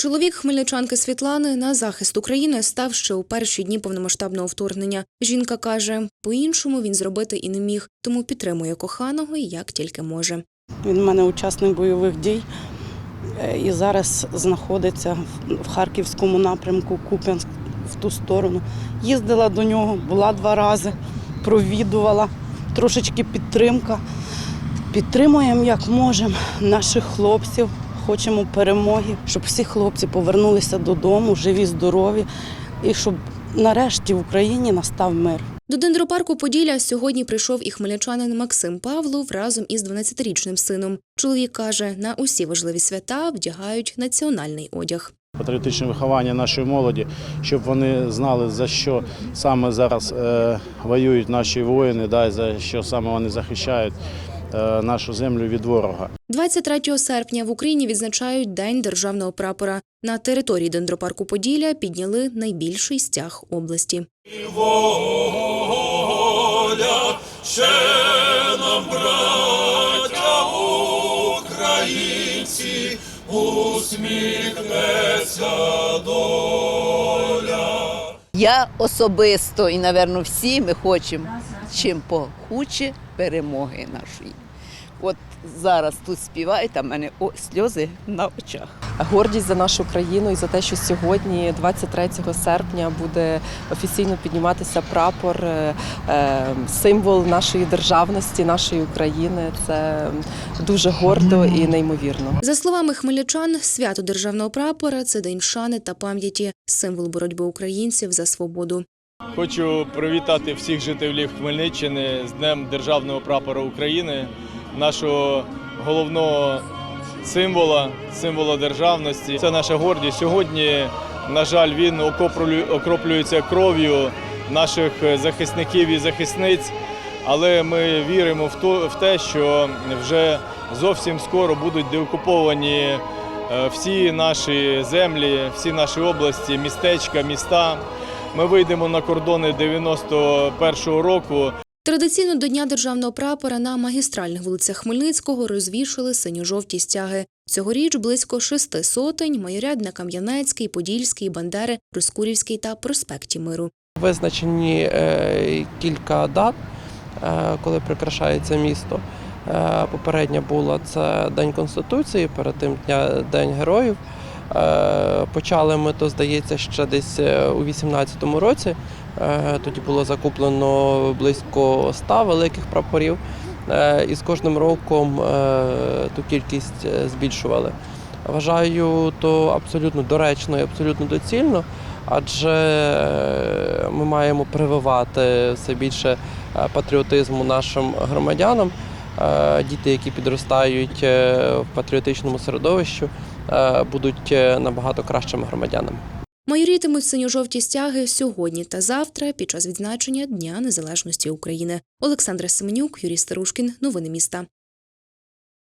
Чоловік хмельничанки Світлани на захист України став ще у перші дні повномасштабного вторгнення. Жінка каже, по-іншому він зробити і не міг, тому підтримує коханого як тільки може. Він у мене учасник бойових дій е, і зараз знаходиться в- в Харківському напрямку, Куп'янськ в ту сторону. Їздила до нього, була два рази, провідувала, трошечки підтримка. Підтримуємо як можемо наших хлопців, хочемо перемоги, щоб всі хлопці повернулися додому, живі, здорові, і щоб нарешті в Україні настав мир. До дендропарку Поділля сьогодні прийшов і хмельничанин Максим Павлов разом із 12-річним сином. Чоловік каже, на усі важливі свята вдягають національний одяг. патріотичне виховання нашої молоді, щоб вони знали, за що саме зараз е, воюють наші воїни, да, і за що саме вони захищають нашу землю від ворога. 23 серпня в Україні відзначають День державного прапора. На території дендропарку Поділля підняли найбільший стяг області. воля, ще нам, браття українці, усміхнеться доля. Я особисто і, напевно, всі ми хочемо чим похуче перемоги нашої. От зараз тут співають, а в мене о, сльози на очах. гордість за нашу країну і за те, що сьогодні, 23 серпня, буде офіційно підніматися прапор, е, е, символ нашої державності, нашої України. Це дуже гордо і неймовірно. За словами хмельничан, свято державного прапора це день шани та пам'яті, символ боротьби українців за свободу. Хочу привітати всіх жителів Хмельниччини з Днем Державного прапора України, нашого головного символа, символа державності. Це наша гордість. Сьогодні, на жаль, він окроплюється кров'ю наших захисників і захисниць. Але ми віримо в те, що вже зовсім скоро будуть деокуповані е, всі наші землі, всі наші області, містечка, міста. Ми вийдемо на кордони 91-го року. Традиційно до Дня державного прапора на магістральних вулицях Хмельницького розвішали синьо-жовті стяги. Цьогоріч близько шести сотень майоряд на Кам'янецький, Подільський, Бандери, Проскурівський та проспекті Миру. Визначені е, кілька дат, е, коли прикрашається місто. Е, Попередня була це День Конституції, перед тим День Героїв. Е, Почали ми то, здається, ще десь е, у 18-му році. Е, Тоді було закуплено близько 100 великих прапорів. І з кожним роком ту кількість збільшували. Вважаю то абсолютно доречно і абсолютно доцільно адже ми маємо прививати все більше патріотизму нашим громадянам. Е, Діти, які підростають е, в патріотичному середовищі, е, будуть набагато кращими громадянами. Майорітимуть синьо-жовті стяги сьогодні та завтра під час відзначення Дня Незалежності України. Олександра Семенюк, Юрій Старушкін. Новини міста.